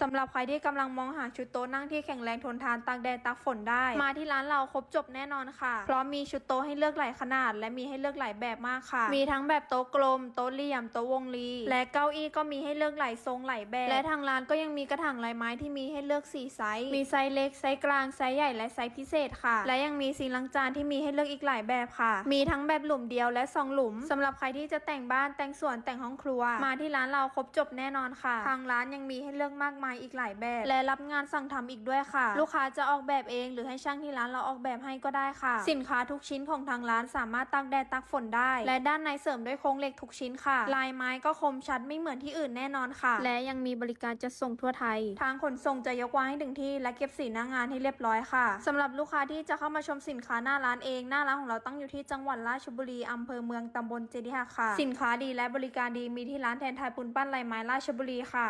สำหรับใครที่กำลังมองหาชุดโต๊ะนั่งที่แข็งแรงทนทานตากแดดตากฝนได้ มาที่ร้านเราครบจบแน่นอนค่ะ เพราะมีชุดโต๊ะให้เลือกหลายขนาด และมีให้เลือกหลายแบบมากค่ะ มีทั้งแบบโต๊ะกลม โต๊ะเหลี่ยม โต๊ะวงรี และเก้าอี้ก็มีให้เลือกหลายทรงหลายแบบ และทางร้านก็ยังมีกระถางลายไม้ที่มีให้เลือกสี่ไซส์ มีไซส์เล็ก ไซส์กลาง ไซส์ใหญ่ และไซส์พิเศษค่ะ และยังมีสีล้างจานที่มีให้เลือกอีกหลายแบบค่ะ มีทั้งแบบหลุมเดียวและสองหลุมสำหรับใครที่จะแต่งบ้านแต่งสวนแต่งห้องครัว มาที่ร้านเราครบจบแน่นอนค่ะ ทางร้านยังมีให้เลือกมากมายอีกหลายแบบ และรับงานสั่งทำอีกด้วยค่ะ ลูกค้าจะออกแบบเอง หรือให้ช่างที่ร้านเราออกแบบให้ก็ได้ค่ะ สินค้าทุกชิ้นของทางร้านสามารถตากแดดตากฝนได้ และด้านในเสริมด้วยโครงเหล็กทุกชิ้นค่ะ ลายไม้ก็คมชัดไม่เหมือนที่อื่นแน่นอนค่ะ และยังมีบริการจัดส่งทั่วไทย ทางขนส่งจะยกวางให้ถึงที่ และเก็บสีหน้างานให้เรียบร้อยค่ะสำหรับลูกค้าที่จะเข้ามาชมสินค้าหน้าร้านเอง หน้าร้านของเราตั้งอยู่ที่จังหวัดราชบุรีอำเภอเมืองตำบลเจดีย์หักค่ะ สินค้าดีและบริการดีมีที่ร้านแทนไทยปูนปั้นลายไม้ราชบุรีค่ะ